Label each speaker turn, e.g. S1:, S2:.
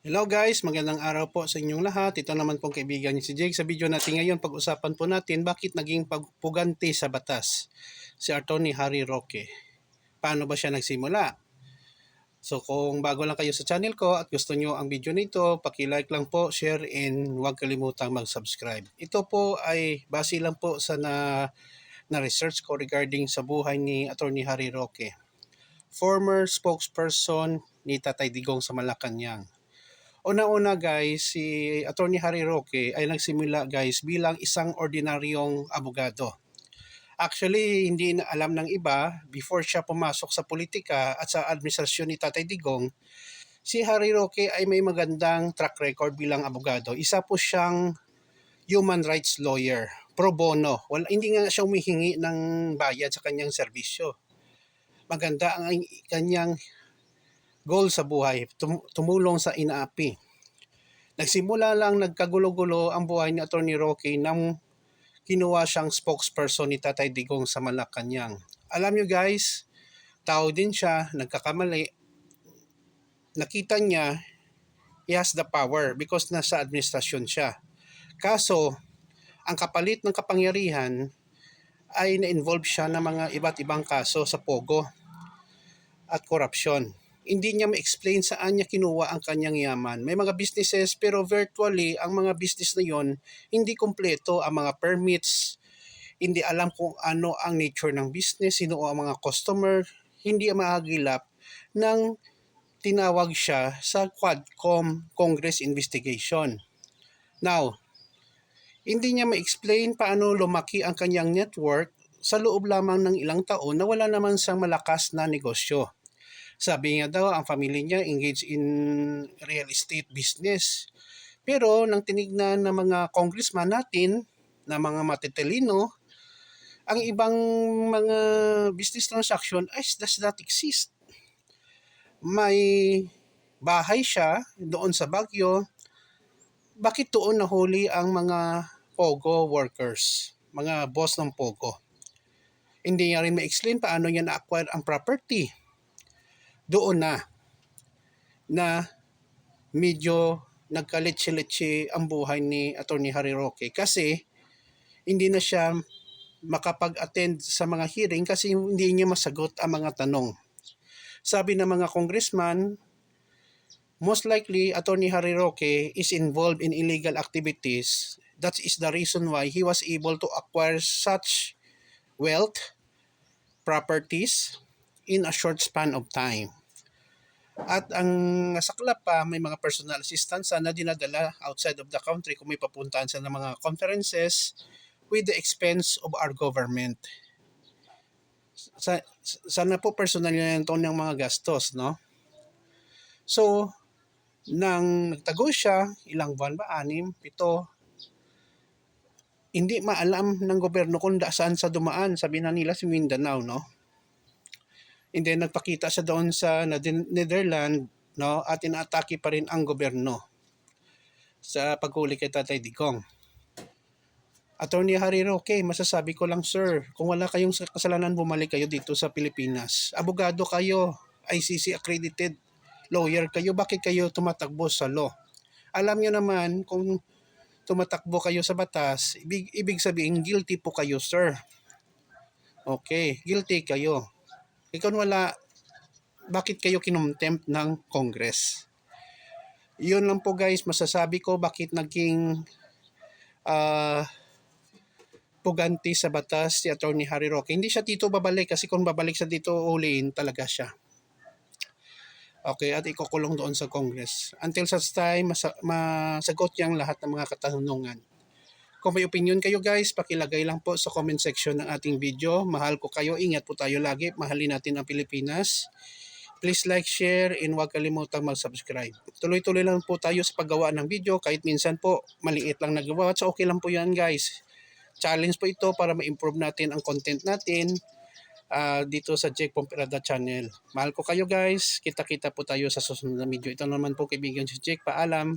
S1: Hello guys, magandang araw po sa inyong lahat. Ito naman pong kaibigan niyo si Jake. Sa video natin ngayon, pag-usapan po natin bakit naging pagpuganti sa batas si Attorney Harry Roque. Paano ba siya nagsimula? So kung bago lang kayo sa channel ko at gusto nyo ang video nito, paki-like lang po, share, and huwag kalimutang mag-subscribe. Ito po ay base lang po sa na, na research ko regarding sa buhay ni Attorney Harry Roque. Former spokesperson ni Tatay Digong sa Malacanang. Una-una guys, si Attorney Harry Roque ay nagsimula guys bilang isang ordinaryong abogado. Actually, hindi na alam ng iba, before siya pumasok sa politika at sa administrasyon ni Tatay Digong, si Harry Roque ay may magandang track record bilang abogado. Isa po siyang human rights lawyer, pro bono. Wala, hindi nga siya humihingi ng bayad sa kanyang serbisyo. Maganda ang kanyang goal sa buhay, tum- tumulong sa inaapi. Nagsimula lang nagkagulo-gulo ang buhay ni Attorney Roque nang kinuha siyang spokesperson ni Tatay Digong sa Malacanang. Alam nyo guys, tao din siya, nagkakamali. Nakita niya, he has the power because nasa administrasyon siya. Kaso, ang kapalit ng kapangyarihan ay na-involve siya ng mga iba't ibang kaso sa Pogo at korupsyon hindi niya ma-explain saan niya kinuha ang kanyang yaman. May mga businesses pero virtually ang mga business na yon hindi kompleto ang mga permits, hindi alam kung ano ang nature ng business, sino ang mga customer, hindi maagilap ng tinawag siya sa Quadcom Congress investigation. Now, hindi niya ma-explain paano lumaki ang kanyang network sa loob lamang ng ilang taon na wala naman siyang malakas na negosyo. Sabi nga daw, ang family niya engaged in real estate business. Pero nang tinignan ng mga congressman natin, na mga matitilino, ang ibang mga business transaction ay does not exist. May bahay siya doon sa Baguio. Bakit doon nahuli ang mga Pogo workers, mga boss ng Pogo? Hindi niya rin ma-explain paano niya na-acquire ang property doon na na medyo nagkalitsi-litsi ang buhay ni Attorney Harry Roque kasi hindi na siya makapag-attend sa mga hearing kasi hindi niya masagot ang mga tanong. Sabi ng mga congressman, most likely Attorney Harry Roque is involved in illegal activities. That is the reason why he was able to acquire such wealth, properties in a short span of time. At ang saklap pa, may mga personal assistants na dinadala outside of the country kung may papuntahan sa mga conferences with the expense of our government. Sa, sana po personal yan ito ng mga gastos, no? So, nang nagtago siya, ilang buwan ba? Anim, pito, hindi maalam ng gobyerno kung saan sa dumaan. Sabi na nila si Mindanao, no? And then nagpakita siya doon sa Netherlands no, at inaatake pa rin ang gobyerno sa paghuli kay Tatay Digong. Attorney Harry Roque, masasabi ko lang sir, kung wala kayong kasalanan bumalik kayo dito sa Pilipinas. Abogado kayo, ICC accredited lawyer kayo, bakit kayo tumatakbo sa law? Alam niyo naman kung tumatakbo kayo sa batas, ibig, ibig sabihin guilty po kayo sir. Okay, guilty kayo. Ikaw wala, bakit kayo kinumtempt ng Congress? Yun lang po guys, masasabi ko bakit naging uh, puganti sa batas si Attorney Harry Roque. Hindi siya dito babalik kasi kung babalik sa dito uliin talaga siya. Okay, at ikukulong doon sa Congress. Until such time, mas- masagot niyang lahat ng mga katanungan. Kung may opinion kayo guys, pakilagay lang po sa comment section ng ating video. Mahal ko kayo, ingat po tayo lagi. Mahalin natin ang Pilipinas. Please like, share, and huwag kalimutang mag-subscribe. Tuloy-tuloy lang po tayo sa paggawa ng video. Kahit minsan po, maliit lang nagawa. So okay lang po yan guys. Challenge po ito para ma-improve natin ang content natin uh, dito sa Jake Pomperada channel. Mahal ko kayo guys. Kita-kita po tayo sa susunod na video. Ito naman po kaibigan si Jake. Paalam.